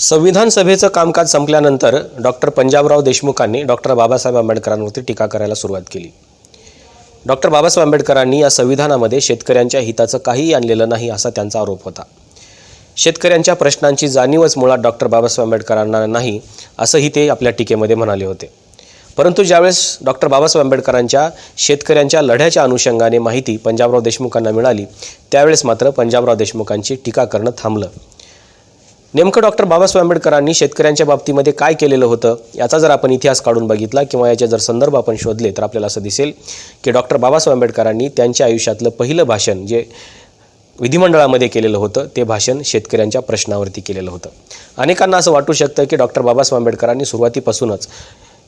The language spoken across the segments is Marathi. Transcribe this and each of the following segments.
संविधान सभेचं कामकाज संपल्यानंतर डॉक्टर पंजाबराव देशमुखांनी डॉक्टर बाबासाहेब आंबेडकरांवरती टीका करायला सुरुवात केली. डॉक्टर बाबासाहेब आंबेडकरांनी या संविधानामध्ये शेतकऱ्यांच्या हिताचं काहीही आणलेलं नाही असा त्यांचा आरोप होता. शेतकऱ्यांच्या प्रश्नांची जाणीवच मुळात डॉक्टर बाबासाहेब आंबेडकरांना नाही असंही ते आपल्या टीकेमध्ये म्हणाले होते. परंतु ज्यावेळेस डॉक्टर बाबासाहेब आंबेडकरांच्या शेतकऱ्यांच्या लढ्याच्या अनुषंगाने माहिती पंजाबराव देशमुखांना मिळाली त्यावेळेस मात्र पंजाबराव देशमुखांची टीका करणं थांबलं. नेमकं डॉक्टर बाबासाहेब आंबेडकरांनी शेतकऱ्यांच्या बाबतीमध्ये काय केलेलं होतं याचा जर आपण इतिहास काढून बघितला किंवा याचे जर संदर्भ आपण शोधले तर आपल्याला असं दिसेल की डॉक्टर बाबासाहेब आंबेडकरांनी त्यांच्या आयुष्यातलं पहिलं भाषण जे विधिमंडळामध्ये केलेलं होतं ते भाषण शेतकऱ्यांच्या प्रश्नावरती केलेलं होतं. अनेकांना असं वाटू शकतं की डॉक्टर बाबासाहेब आंबेडकरांनी सुरुवातीपासूनच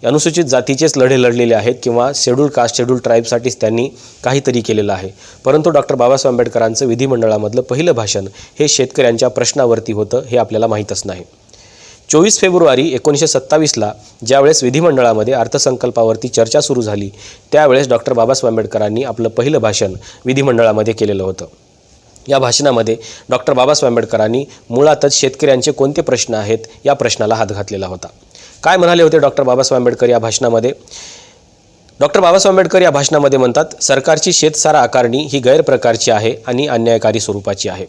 अनुसूचित जातीचेच लढे लढलेले आहेत किंवा शेड्यूल कास्ट शेड्यूल ट्राईबसाठीच त्यांनी काहीतरी केलेलं आहे. परंतु डॉक्टर बाबासाहेब आंबेडकरांचं विधिमंडळामधलं पहिलं भाषण हे शेतकऱ्यांच्या प्रश्नावरती होतं हे आपल्याला माहीतच नाही. चोवीस फेब्रुवारी एकोणीसशे सत्तावीसला ज्यावेळेस विधिमंडळामध्ये अर्थसंकल्पावरती चर्चा सुरू झाली त्यावेळेस डॉक्टर बाबासाहेब आंबेडकरांनी आपलं पहिलं भाषण विधिमंडळामध्ये केलेलं होतं. या भाषणामध्ये डॉक्टर बाबासाहेब आंबेडकरांनी मुळातच शेतकऱ्यांचे कोणते प्रश्न आहेत या प्रश्नाला हात घातलेला होता. काय म्हणाले होते डॉक्टर बाबासाहेब आंबेडकर या भाषणामध्ये? डॉक्टर बाबासाहेब आंबेडकर या भाषणामध्ये म्हणतात सरकारची शेतसारा आकारणी ही गैरप्रकारची आहे आणि अन्यायकारी स्वरूपाची आहे.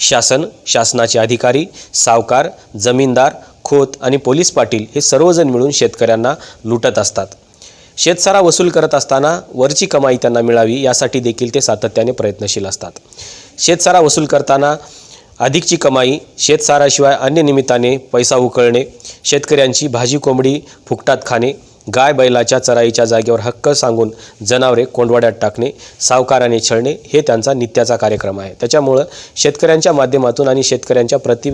शासन शासनाचे अधिकारी सावकार जमीनदार खोत आणि पोलीस पाटील हे सर्वजण मिळून शेतकऱ्यांना लुटत असतात. शेतसारा वसूल करत असताना वरची कमाई त्यांना मिळावी यासाठी देखील ते सातत्याने प्रयत्नशील असतात. शेतसारा वसूल करताना अधिकची कमाई शेतसाराशिवाय अन्य निमित्ताने पैसा उकळणे शेतकऱ्यांची भाजी कोंबडी फुकटात खाणे गाय बैलाच्या चराईच्या जागेवर हक्क सांगून जनावरे कोंडवाड्यात टाकणे सावकाराने छळणे हे त्यांचा नित्याचा कार्यक्रम आहे. त्याच्यामुळं शेतकऱ्यांच्या माध्यमातून आणि शेतकऱ्यांच्या प्रति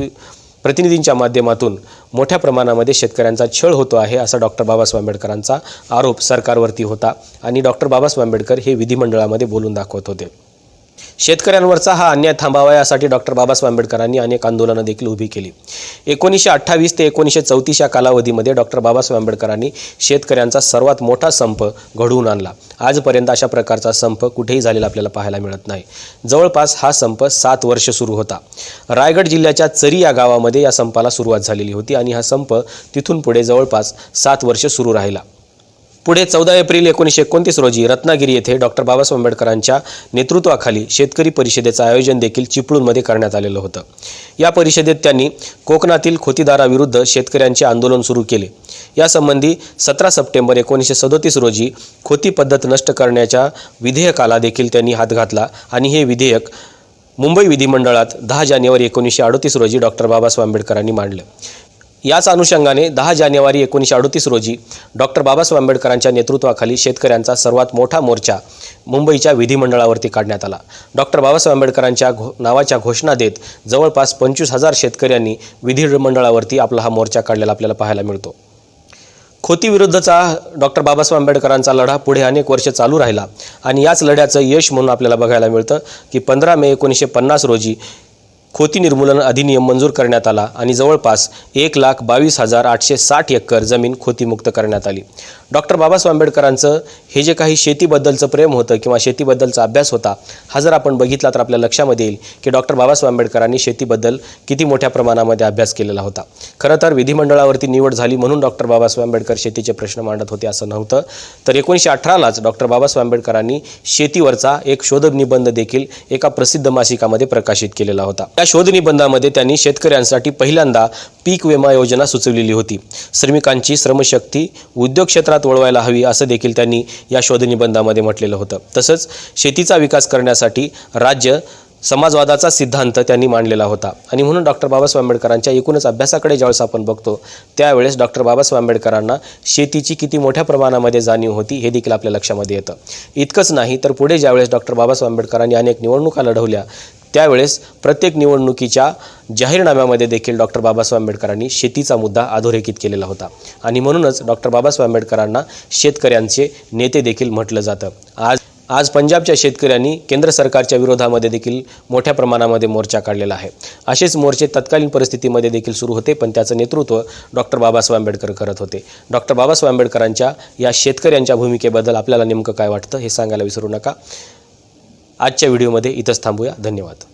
प्रतिनिधींच्या माध्यमातून मोठ्या प्रमाणामध्ये शेतकऱ्यांचा छळ होतो आहे असा डॉक्टर बाबासाहेब आंबेडकरांचा आरोप सरकारवरती होता. आणि डॉक्टर बाबासाहेब आंबेडकर हे विधिमंडळामध्ये बोलून दाखवत होते. शेतकऱ्यांवरचा हा अन्याय थांबावा यासाठी डॉक्टर बाबासाहेब आंबेडकरांनी अनेक आंदोलनं देखील उभी केली. एकोणीसशे अठ्ठावीस ते एकोणीसशे चौतीस या कालावधीमध्ये डॉक्टर बाबासाहेब आंबेडकरांनी शेतकऱ्यांचा सर्वात मोठा संप घडवून आणला. आजपर्यंत अशा प्रकारचा संप कुठेही झालेला आपल्याला पाहायला मिळत नाही. जवळपास हा संप सात वर्ष सुरू होता. रायगड जिल्ह्याच्या चरी या गावामध्ये या संपाला सुरुवात झालेली होती आणि हा संप तिथून पुढे जवळपास सात वर्ष सुरू राहिला. पुढे चौदा एप्रिल एकोणीसशे एकोणतीस रोजी रत्नागिरी येथे डॉक्टर बाबासाहेब आंबेडकरांच्या नेतृत्वाखाली शेतकरी परिषदेचं आयोजन देखील चिपळूणमध्ये करण्यात आलेलं होतं. या परिषदेत त्यांनी कोकणातील खोतीदाराविरुद्ध शेतकऱ्यांचे आंदोलन सुरू केले. यासंबंधी सतरा सप्टेंबर एकोणीसशे सदोतीस रोजी खोती पद्धत नष्ट करण्याच्या विधेयकाला देखील त्यांनी हात घातला आणि हे विधेयक मुंबई विधिमंडळात दहा जानेवारी एकोणीसशे अडोतीस रोजी डॉक्टर बाबासाहेब आंबेडकरांनी मांडलं. याच अनुषंगाने दहा जानेवारी एकोणीसशे अडतीस रोजी डॉक्टर बाबासाहेब आंबेडकरांच्या नेतृत्वाखाली शेतकऱ्यांचा सर्वात मोठा मोर्चा मुंबईच्या विधिमंडळावरती काढण्यात आला. डॉक्टर बाबासाहेब आंबेडकरांच्या घो नावाच्या घोषणा देत जवळपास पंचवीस हजार शेतकऱ्यांनी विधिमंडळावरती आपला हा मोर्चा काढलेला आपल्याला पाहायला मिळतो. खोतीविरुद्धचा डॉक्टर बाबासाहेब आंबेडकरांचा लढा पुढे अनेक वर्ष चालू राहिला आणि याच लढ्याचं यश म्हणून आपल्याला बघायला मिळतं की पंधरा मे एकोणीसशे पन्नास रोजी खोती निर्मूलन अधिनियम मंजूर करण्यात आला आणि जवळपास एक लाख बावीस हजार आठशे साठ एकर जमीन खोतीमुक्त करण्यात आली. डॉक्टर बाबासाहेब आंबेडकरांचं हे जे काही शेतीबद्दलचं प्रेम होतं किंवा शेतीबद्दलचा अभ्यास होता हा जर आपण बघितला तर आपल्या लक्षामध्ये येईल की डॉक्टर बाबासाहेब आंबेडकरांनी शेतीबद्दल किती मोठ्या प्रमाणामध्ये अभ्यास केलेला होता. खरं तर विधिमंडळावरती निवड झाली म्हणून डॉक्टर बाबासाहेब आंबेडकर शेतीचे प्रश्न मांडत होते असं नव्हतं. तर एकोणीसशे अठरालाच डॉक्टर बाबासाहेब आंबेडकरांनी शेतीवरचा एक शोधक निबंध देखील एका प्रसिद्ध मासिकामध्ये प्रकाशित केलेला होता. या शोध निबंधामध्ये त्यांनी शेतकऱ्यांसाठी पहिल्यांदा पीक विमा योजना सुचवलेली होती. श्रमिकांची श्रमशक्ती उद्योग क्षेत्रात वळवायला हवी असं देखील त्यांनी या शोधनिबंधामध्ये म्हटलेलं होतं. तसंच शेतीचा विकास करण्यासाठी राज्य समाजवादाचा सिद्धांत त्यांनी मांडलेला होता. आणि म्हणून डॉक्टर बाबासाहेब आंबेडकरांच्या एकूणच अभ्यासाकडे ज्यावेळेस आपण बघतो त्यावेळेस डॉक्टर बाबासाहेब आंबेडकरांना शेतीची किती मोठ्या प्रमाणामध्ये जाणीव होती हे देखील आपल्या लक्षामध्ये येतं. इतकंच नाही तर पुढे ज्यावेळेस डॉक्टर बाबासाहेब आंबेडकरांनी अनेक निवडणुका लढवल्या त्यावेळेस प्रत्येक निवडणुकीच्या जाहीरनाम्यामध्ये देखील डॉक्टर बाबासाहेब आंबेडकरांनी शेतीचा मुद्दा अधोरेखित केलेला होता. आणि म्हणूनच डॉक्टर बाबासाहेब आंबेडकरांना शेतकऱ्यांचे नेते देखील म्हटलं जातं. आज आज पंजाबच्या शेतकऱ्यांनी केंद्र सरकारच्या विरोधामध्ये देखील मोठ्या प्रमाणामध्ये मोर्चा काढलेला आहे. असेच मोर्चे तत्कालीन परिस्थितीमध्ये देखील सुरू होते पण त्याचं नेतृत्व डॉक्टर बाबासाहेब आंबेडकर करत होते. डॉक्टर बाबासाहेब आंबेडकरांच्या या शेतकऱ्यांच्या भूमिकेबद्दल आपल्याला नेमकं काय वाटतं हे सांगायला विसरू नका. आजच्या व्हिडिओमध्ये इथंच थांबूया. धन्यवाद.